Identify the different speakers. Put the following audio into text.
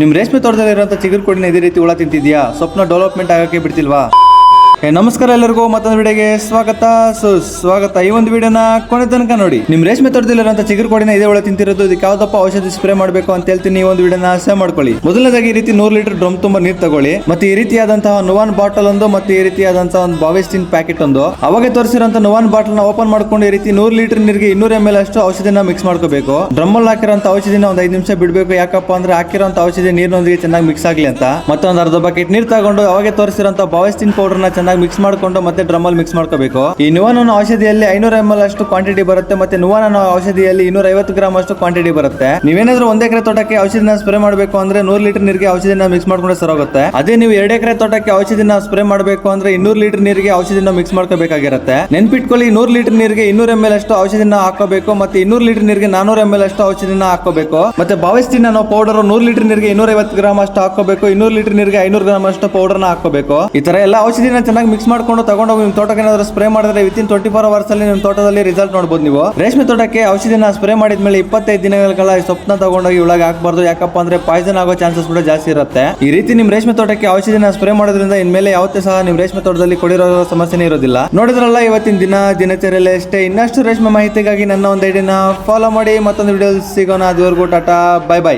Speaker 1: ನಿಮ್ ರೇಷ್ಮೆ ತೋಟದಲ್ಲಿರುವಂತ ಚಿಗುರು ಕೊಡಿನ ಇದೇ ರೀತಿ ಹುಳ ತಿಂತಿದ್ಯಾ? ಸ್ವಪ್ನ ಡೆವಲಪ್ಮೆಂಟ್ ಆಗಕ್ಕೆ ಬಿಡ್ತಿಲ್ವಾ? ನಮಸ್ಕಾರ ಎಲ್ಲರಿಗೂ, ಮತ್ತೊಂದು ವಿಡಿಯೋಗೆ ಸ್ವಾಗತ. ಸುಸ್ವಾಗತ ಈ ಒಂದು ವಿಡಿಯೋನ ಕೊನೆ ತನಕ ನೋಡಿ. ನಿಮ್ ರೇಷ್ಮೆ ತೋಟದಲ್ಲಿರುವಂತ ಚಿಗುರು ಕೊಡಿನ ಇದೇ ಒಳಗೆ ತಿಂತಿರೋದು, ಇದಕ್ಕೆ ಯಾವ್ದಪ್ಪ ಔಷಧಿ ಸ್ಪ್ರೇ ಮಾಡಬೇಕು ಅಂತ ಹೇಳ್ತೀನಿ. ಈ ಒಂದು ವಿಡಿಯೋನ ಸೇವ್ ಮಾಡ್ಕೊಳ್ಳಿ. ಮೊದಲನೇದಾಗಿ ಈ ರೀತಿ ನೂರು ಲೀಟರ್ ಡ್ರಮ್ ತುಂಬ ನೀರು ತಗೊಳ್ಳಿ. ಮತ್ತೆ ಈ ರೀತಿಯಾದಂತಹ ನುವಾನ್ ಬಾಟಲ್ ಒಂದು, ಮತ್ತೆ ಈ ರೀತಿಯಾದಂತಹ ಒಂದು ಬಾವೆಸ್ಟಿನ್ ಪ್ಯಾಕೆಟ್ ಒಂದು. ಅವಾಗ ತೋರಿಸಿರೋಂತ ನುವಾನ್ ಬಾಟಲ್ನ ಓಪನ್ ಮಾಡ್ಕೊಂಡು ಈ ರೀತಿ ನೂರು ಲೀಟರ್ ನೀರಿಗೆ ಇನ್ನೂರ ಎಂ ಎಲ್ ಅಷ್ಟು ಔಷಧಿನ ಮಿಕ್ಸ್ ಮಾಡ್ಕೋಬೇಕು. ಡ್ರಮ್ ಅಲ್ಲಿ ಹಾಕಿರುವಂತ ಔಷಧಿನ ಒಂದ್ ಐದು ನಿಮಿಷ ಬಿಡಬೇಕು. ಯಾಕಪ್ಪ ಅಂದ್ರೆ ಹಾಕಿರುವಂತ ಔಷಧಿ ನೀರಿನೊಂದಿಗೆ ಚೆನ್ನಾಗಿ ಮಿಕ್ಸ್ ಆಗಲಿ ಅಂತ. ಮತ್ತೊಂದು ಅರ್ಧ ಬಕೆಟ್ ನೀರು ತಗೊಂಡು ಅವಾಗ ತೋರಿಸಿರೋಂತ ಬಾವೆಸ್ಟಿನ್ ಪೌಡರ್ನ ಚೆನ್ನಾಗಿ ಮಿಕ್ಸ್ ಮಾಡ್ಕೊಂಡು ಮತ್ತೆ ಡ್ರಮ್ ಅಲ್ಲಿ ಮಿಕ್ಸ್ ಮಾಡ್ಕೋಬೇಕು. ಈ ನುವಾನ ಔಷಧಿಯಲ್ಲಿ ಐನೂರ ಎಂ ಎಲ್ ಅಷ್ಟು ಕ್ವಾಂಟಿಟಿ ಬರುತ್ತೆ ಮತ್ತೆ ನುವಾನ ಔಷಧಿಯಲ್ಲಿ ಇನ್ನೂರ ಐವತ್ತು ಗ್ರಾಮ್ ಅಷ್ಟು ಕ್ವಾಂಟಿಟಿ ಬರುತ್ತೆ. ನೀವೇನಾದ್ರೂ ಒಂದ್ ಎಕರೆ ತೋಟಕ್ಕೆ ಔಷಧಿನ ಸ್ಪ್ರೇ ಮಾಡಬೇಕು ಅಂದ್ರೆ ನೂರ್ ಲೀಟರ್ ನೀರಿಗೆ ಔಷಧಿನ ಮಿಕ್ಸ್ ಮಾಡ್ಕೊಂಡ್ರೆ ಸರೋಗುತ್ತೆ ಅದೇ ನೀವು ಎರಡು ಎಕರೆ ತೋಟಕ್ಕೆ ಔಷಧಿನ ಸ್ಪ್ರೇ ಮಾಡಬೇಕು ಅಂದ್ರೆ ಇನ್ನೂರು ಲೀಟರ್ ನೀರಿಗೆ ಔಷಧಿನ ಮಿಕ್ಸ್ ಮಾಡ್ಕೋಬೇಕಾಗಿರುತ್ತೆ. ನೆನ್ಪಿಟ್ಕೊಳ್ಳಿ ನೂರ್ ಲೀಟರ್ ನೀರಿಗೆ ಇನ್ನೂರ ಎಂ ಎಲ್ ಅಷ್ಟು ಔಷಧಿನ ಹಾಕೋಬೇಕು ಮತ್ತೆ ಇನ್ನೂರು ಲೀಟರ್ ನೀರಿಗೆ ನಾನೂರ ಎಂ ಎಲ್ ಅಷ್ಟು ಔಷಧಿನ ಹಾಕೋಬೇಕು ಮತ್ತೆ ಬಾವೆಸ್ಟಿನ್ ನಾವು ಪೌಡರ್ ನೂರ್ ಲೀಟರ್ ನೀರಿಗೆ ಇನ್ನೂರ ಐವತ್ತು ಗ್ರಾಮ್ ಅಷ್ಟು ಹಾಕೋಬೇಕು ಇನ್ನೂರು ಲೀಟರ್ ನೀರಿಗೆ ಐನೂರು ಗ್ರಾಮ್ ಅಷ್ಟು ಪೌಡರ್ನ ಹಾಕೋಬೇಕು ಈ ತರ ಎಲ್ಲ ಔಷಧಿನ ಚೆನ್ನಾಗಿ ಮಿಕ್ಸ್ ಮಾಡ್ಕೊಂಡು ತಗೊಂಡೋಗಿ ನಿಮ್ಮ ತೋಟಕ್ಕೆ ಏನಾದ್ರು ಸ್ಪ್ರೇ ಮಾಡಿದ್ರೆ ವಿತಿನ್ ಟ್ವೆಂಟಿ ಫೋರ್ ಅವರ್ಸ್ ಅಲ್ಲಿ ನಿಮ್ಮ ತೋಟದಲ್ಲಿ ರಿಸಲ್ಟ್ ನೋಡಬಹುದು ನೀವು. ರೇಷ್ಮೆ ತೋಟಕ್ಕೆ ಔಷಧಿನ ಸ್ಪ್ರೇ ಮಾಡಿದ್ಮೇಲೆ ಇಪ್ಪತ್ತೈದು ದಿನಗಳ ಕಾಲ ಸೊಪ್ಪನ್ನ ತಗೊಂಡೋಗಿ ಒಳಗೆ ಹಾಕಬಾರ್ದು. ಯಾಕಪ್ಪ ಅಂದ್ರೆ ಪಾಯ್ಸನ್ ಆಗೋ ಚಾನ್ಸಸ್ ಕೂಡ ಜಾಸ್ತಿ ಇರುತ್ತೆ. ಈ ರೀತಿ ನಿಮ್ ರೇಷ್ಮೆ ತೋಟಕ್ಕೆ ಔಷಧಿನ ಸ್ಪ್ರೇ ಮಾಡೋದ್ರಿಂದ ಇನ್ಮೇಲೆ ಯಾವತ್ತೇ ಸಹ ನಿಮ್ ರೇಷ್ಮೆ ತೋಟದಲ್ಲಿ ಕೊಡಿರೋ ಸಮಸ್ಯೆನೇ ಇರೋದಿಲ್ಲ. ನೋಡಿದ್ರಲ್ಲ ಇವತ್ತಿನ ದಿನ, ದಿನಚರಿಯಲ್ಲಿ ಅಷ್ಟೇ. ಇನ್ನಷ್ಟು ರೇಷ್ಮೆ ಮಾಹಿತಿಗಾಗಿ ನನ್ನ ಒಂದು ಐಡಿನ ಫಾಲೋ ಮಾಡಿ. ಮತ್ತೊಂದು ವಿಡಿಯೋ ಸಿಗೋಣ. ಅದುವರೆಗೂ ಟಾಟಾ ಬೈ ಬೈ